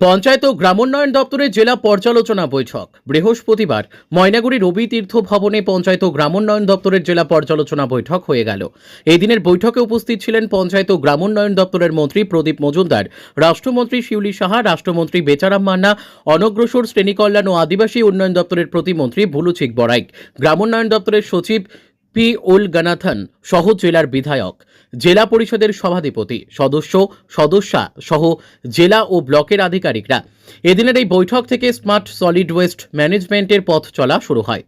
পঞ্চায়েত ও গ্রামোন্নয়ন দপ্তরের জেলা পর্যালোচনা বৈঠক। বৃহস্পতিবার ময়নাগুড়ি রবি তীর্থ ভবনে পঞ্চায়েত ও গ্রামোন্নয়ন দপ্তরের জেলা পর্যালোচনা বৈঠক হয়ে গেল। এই দিনের বৈঠকে উপস্থিত ছিলেন পঞ্চায়েত ও গ্রামোন্নয়ন দপ্তরের মন্ত্রী প্রদীপ মজুমদার, রাষ্ট্রমন্ত্রী শিউলি সাহা, রাষ্ট্রমন্ত্রী বেচারাম মান্না, অনগ্রসর শ্রেণি কল্যাণ ও আদিবাসী উন্নয়ন দপ্তরের প্রতিমন্ত্রী ভুলুচিক বড়াইক গ্রামোন্নয়ন দপ্তরের সচিব পি উল গানাথন সহ জেলার বিধায়ক, জেলা পরিষদের সভাধিপতি, সদস্য, সদস্যা সহ জেলা ও ব্লকের আধিকারিকরা। এদিনের এই বৈঠক থেকে স্মার্ট সলিড ওয়েস্ট ম্যানেজমেন্টের পথ চলা শুরু হয়।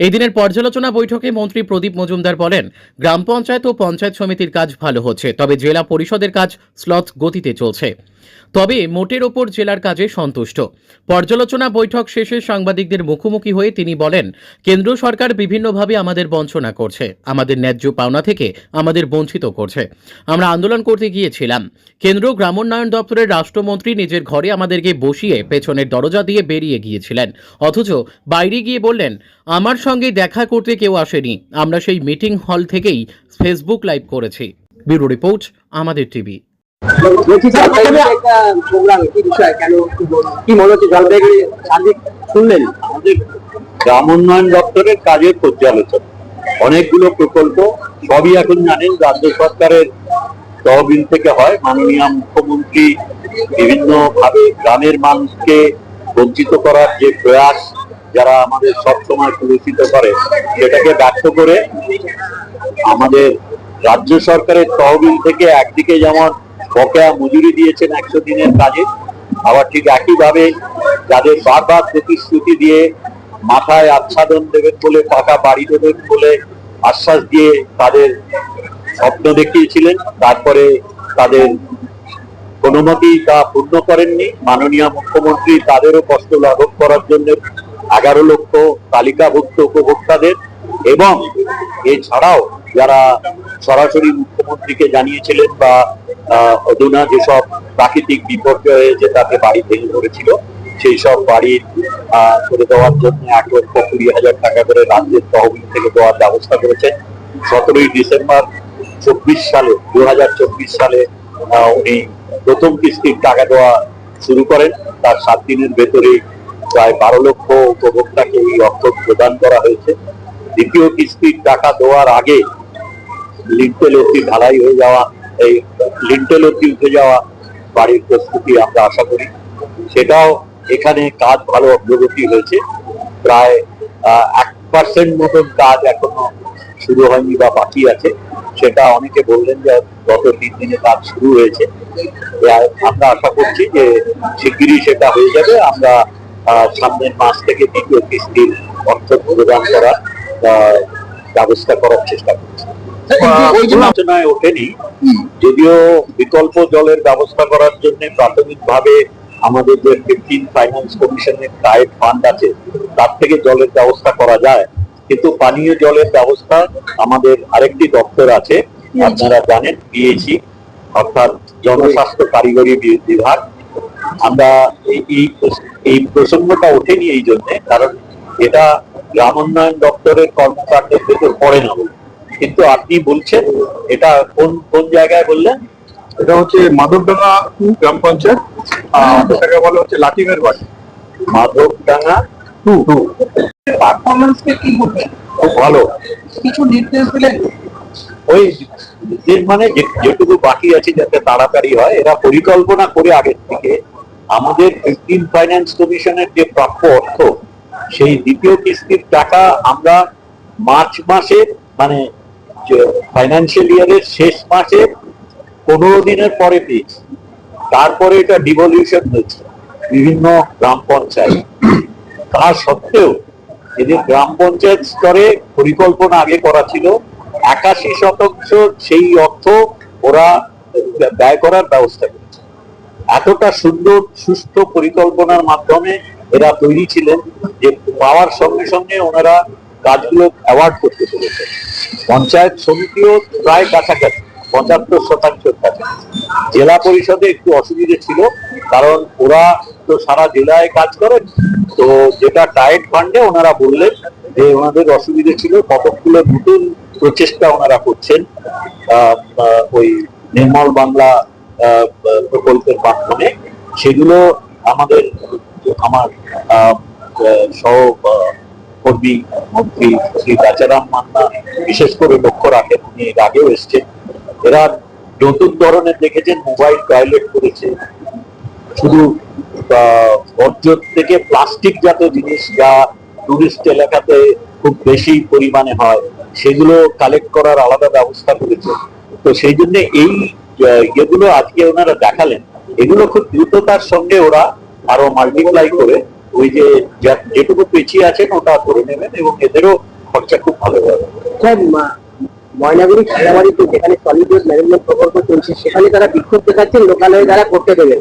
এই দিনের পর্যালোচনা বৈঠকে মন্ত্রী প্রদীপ মজুমদার বলেন, গ্রাম পঞ্চায়েত ও পঞ্চায়েত সমিতির কাজ ভালো হচ্ছে, তবে জেলা পরিষদের কাজ স্লথ গতিতে চলছে। তবে মোটের ওপর জেলার কাজে সন্তুষ্ট। পর্যালোচনা বৈঠক শেষে সাংবাদিকদের মুখোমুখি হয়ে তিনি বলেন, কেন্দ্র সরকার বিভিন্নভাবে আমাদের বঞ্চনা করছে, আমাদের ন্যায্য পাওনা থেকে আমাদের বঞ্চিত করছে। আমরা আন্দোলন করতে গিয়েছিলাম। কেন্দ্র গ্রামোন্নয়ন দপ্তরের রাষ্ট্রমন্ত্রী নিজের ঘরে আমাদেরকে বসিয়ে পেছনের দরজা দিয়ে বেরিয়ে গিয়েছিলেন। অথচ বাইরে গিয়ে বললেন, আমার সঙ্গে দেখা করতে কেউ আসেনি। আমরা সেই মিটিং হল থেকেই ফেসবুক লাইভ করেছি। ব্যুরো রিপোর্ট, আমাদের টিভি। বলছি জলপাইগুড়ি একটা প্রোগ্রাম কি বিষয় কেন কি মনে হচ্ছে জলপাইগুড়ি সার্বিক শুনলেন? গ্রাম উন্নয়ন দপ্তরের কাজের পর্যালোচনা। অনেকগুলো প্রকল্প সবই এখন জানেন রাজ্য সরকারের তহবিল থেকে হয়। মাননীয় মুখ্যমন্ত্রী বিভিন্ন ভাবে গ্রামের মানুষকে বঞ্চিত করার যে প্রয়াস যারা আমাদের সবসময় পুরস্কৃত করে সেটাকে ব্যর্থ করে আমাদের রাজ্য সরকারের তহবিল থেকে একদিকে যেমন বকেয়া মজুরি দিয়েছেন একশো দিনের কাজে। আবার ঠিক একইভাবে যাদের বারবার প্রতিশ্রুতি দিয়ে মাথায় আচ্ছাদন দেবেন বলে পাকা বাড়ি দেবেন বলে আশ্বাস দিয়ে তাদের স্বপ্ন দেখিয়েছিলেন, তারপরে তাদের কোনো মতেই তা পূর্ণ করেননি। মাননীয় মুখ্যমন্ত্রী তাদেরও কষ্ট লাঘব করার জন্য এগারো লক্ষ তালিকাভুক্ত উপভোক্তাদের এবং এছাড়াও যারা সরাসরি মুখ্যমন্ত্রীকে জানিয়েছিলেন বা অধুনা যেসব প্রাকৃতিক বিপর্যয়ে যে তাকে বাড়ি ভেঙে পড়েছিল সেই সব বাড়ির করে দেওয়ার জন্য এক লক্ষ কুড়ি হাজার টাকা করে রাজ্যের তহবিল থেকে দেওয়ার ব্যবস্থা করেছেন। সতেরোই ডিসেম্বর চব্বিশ সালে দু হাজার চব্বিশ সালে উনি প্রথম কিস্তির টাকা দেওয়া শুরু করেন। তার সাত দিনের ভেতরে প্রায় বারো লক্ষ উপভোক্তাকে এই অর্থ প্রদান করা হয়েছে। দ্বিতীয় কিস্তির টাকা দেওয়ার আগে লিন্টেল অব্দি ঢালাই হয়ে যাওয়া, এই লিন্টেল অব্দি উঠে যাওয়া বাড়ির প্রস্তুতি আমরা আশা করি। সেটাও এখানে কাজ ভালো অগ্রগতি হয়েছে। প্রায় এক পার্সেন্ট মতন কাজ এখনও শুরু হয়নি বা বাকি আছে। সেটা অনেকে বললেন যে গত তিন দিনে কাজ শুরু হয়েছে। আমরা আশা করছি যে শিগগিরই সেটা হয়ে যাবে। আমরা সামনের মাস থেকে দ্বিতীয় কিস্তির অর্থ প্রদান করার ব্যবস্থা করার চেষ্টা করছি। আলোচনায় ওঠেনি। যদিও বিকল্প জলের ব্যবস্থা করার জন্য প্রাথমিকভাবে আমাদের যে ফিফটিন ফাইন্যান্স কমিশনের টাইট ফান্ড আছে তার থেকে জলের ব্যবস্থা করা যায়। কিন্তু পানীয় জলের ব্যবস্থা আমাদের আরেকটি দপ্তর আছে আপনারা জানেন পিএইচি অর্থাৎ জনস্বাস্থ্য কারিগরি বিভাগ। আমরা এই এই- এই প্রসঙ্গটা ওঠেনি এই জন্যে কারণ এটা গ্রাম উন্নয়ন দপ্তরের কর্মকাণ্ডের ভেতর পড়ে না বলে। কিন্তু আপনি বলছেন এটা কোন কোন জায়গায় বললেন? এটা হচ্ছে মাধবডাঙ্গা টু গ্রাম পঞ্চায়েত। আর এটাকে বলা হচ্ছে লাটিমের বাড়ি। মাধবডাঙ্গা টু। টু। পারফরমেন্সকে কি বলবেন খুব ভালো। কিছু নির্দেশ দিলেন? ওই যে মানে যেটুকু বাকি আছে যাতে তাড়াতাড়ি হয় এরা পরিকল্পনা করে আগের থেকে আমাদের ফিফটিন ফাইন্যান্স কমিশনের যে প্রাপ্য অর্থ সেই দ্বিতীয় কিস্তির টাকা আমরা মার্চ মাসে মানে ফাইন্যান্সিয়াল ইয়ারের শেষ মাসে পনেরো দিনের পরে পেয়েছি তারপরে এটা ডিভলিউশন হয়েছে বিভিন্ন গ্রাম পঞ্চায়েত। তা সত্ত্বেও এদের গ্রাম পঞ্চায়েত স্তরে পরিকল্পনা আগে করা ছিল, একাশি শতাংশ সেই অর্থ ওরা ব্যয় করার ব্যবস্থা করেছে। এতটা সুন্দর সুস্থ পরিকল্পনার মাধ্যমে এরা তৈরি ছিলেন যে পাওয়ার সঙ্গে সঙ্গে ওনারা কাজগুলো অ্যাওয়ার্ড করতে পেরেছে পঞ্চায়েত সমিতিও প্রায় কাছাকাছি, পঁচাত্তর শতাংশের কাছে। জেলা পরিষদে একটু অসুবিধে ছিল, কারণ ওরা তো সারা জেলায় কাজ করেন, তো যেটা টাইট ফান্ডে ওনারা বললেন যে ওনাদের অসুবিধে ছিল, কতকগুলো নতুন প্রচেষ্টা ওনারা করছেন ওই নির্মল বাংলা প্রকল্পের মাধ্যমে। সেগুলো আমাদের, আমার সহ কর্মী মন্ত্রী শ্রী রাজারাম মান্না বিশেষ করে লক্ষ্য রাখেন উনি এর আগেও এসছেন। এরা নতুন ধরনের দেখেছেন মোবাইল টয়লেট করেছে। শুধু আহ, বর্জ্য থেকে প্লাস্টিক জাত জিনিস যা টুরিস্ট এলাকাতে খুব বেশি পরিমাণে হয় সেগুলো কালেক্ট করার আলাদা ব্যবস্থা করেছে। তো সেই জন্য এই ইয়েগুলো আজকে ওনারা দেখালেন। এগুলো খুব দ্রুততার সঙ্গে ওরা আরও মাল্টিপ্লাই করে ওই যে যেটুকু পেছিয়ে আছেন ওটা করে নেবেন এবং এদেরও খরচা খুব ভালো হবে। ময়নাগুড়ি খেলাবাড়িতে যেখানে সলিড ওয়েস্ট ম্যানেজমেন্ট প্রকল্প চলছে সেখানে তারা বিক্ষোভ দেখাচ্ছেন লোকালয়ে তারা করতে দেবেন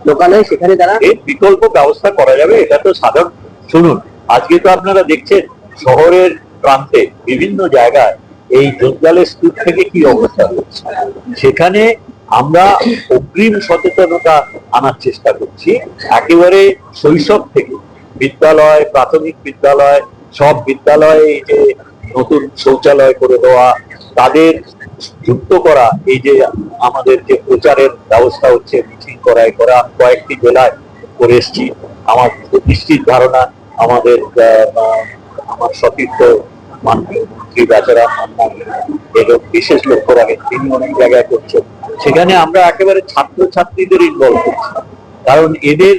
লোকালয়ে সেখানে তারা এর বিকল্প ব্যবস্থা করা যাবে এটা তো সাধারণ শুনুন আজকে তো আপনারা দেখছেন শহরের প্রান্তে বিভিন্ন জায়গায় এই জঞ্জালের স্তূপ থেকে কি অবস্থা হচ্ছে? সেখানে আমরা অগ্রিম সচেতনতা আনার চেষ্টা করছি। একেবারে শৈশব থেকে বিদ্যালয়, প্রাথমিক বিদ্যালয়, সব বিদ্যালয়ে এই যে নতুন শৌচালয় করে দেওয়া, তাদের যুক্ত করা, এই যে আমাদের যে প্রচারের ব্যবস্থা হচ্ছে, মিটিং করায় করা, কয়েকটি জেলায় করে এসছি। আমার নিশ্চিত ধারণা, আমাদের আমার সতীর্থ মাননীয় মন্ত্রী বেচারা এরও বিশেষ লক্ষ্য রাখেন, তিনি অনেক জায়গায় করছেন। সেখানে আমরা একেবারে ছাত্র ছাত্রীদের ইনভলভ করছি। কারণ এদের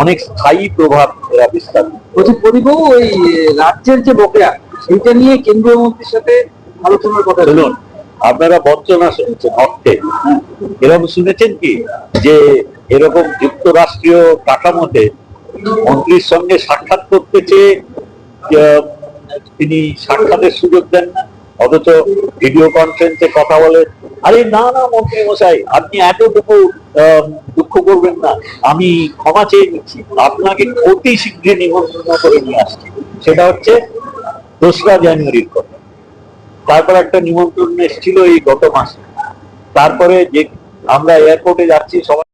অনেক স্থায়ী প্রভাব এরা বিস্তার বলছি প্রদীপবাবু ওই রাজ্যের যে বকেয়া নিয়ে কেন্দ্রীয় মন্ত্রীর সাথে আলোচনার কথা শুনুন আপনারা বঞ্চনা শুনেছেন অর্থে। এরকম শুনেছেন কি? যে এরকম যুক্তরাষ্ট্রীয় কাঠামোতে মন্ত্রীর সঙ্গে সাক্ষাৎ করতে চেয়ে তিনি সাক্ষাতের সুযোগ দেন অথচ ভিডিও কনফারেন্সে কথা বলে আরে না না, মন্ত্রী মশাই, আপনি এতটুকু দুঃখ করবেন না। আমি ক্ষমা চেয়ে নিচ্ছি, আপনাকে অতি শীঘ্রই নিমন্ত্রণ করে নিয়ে আসছি। সেটা হচ্ছে দোসরা জানুয়ারির কথা। তারপর একটা নিমন্ত্রণ এসেছিল এই গত মাসে। তারপরে যে আমরা এয়ারপোর্টে যাচ্ছি, সবাই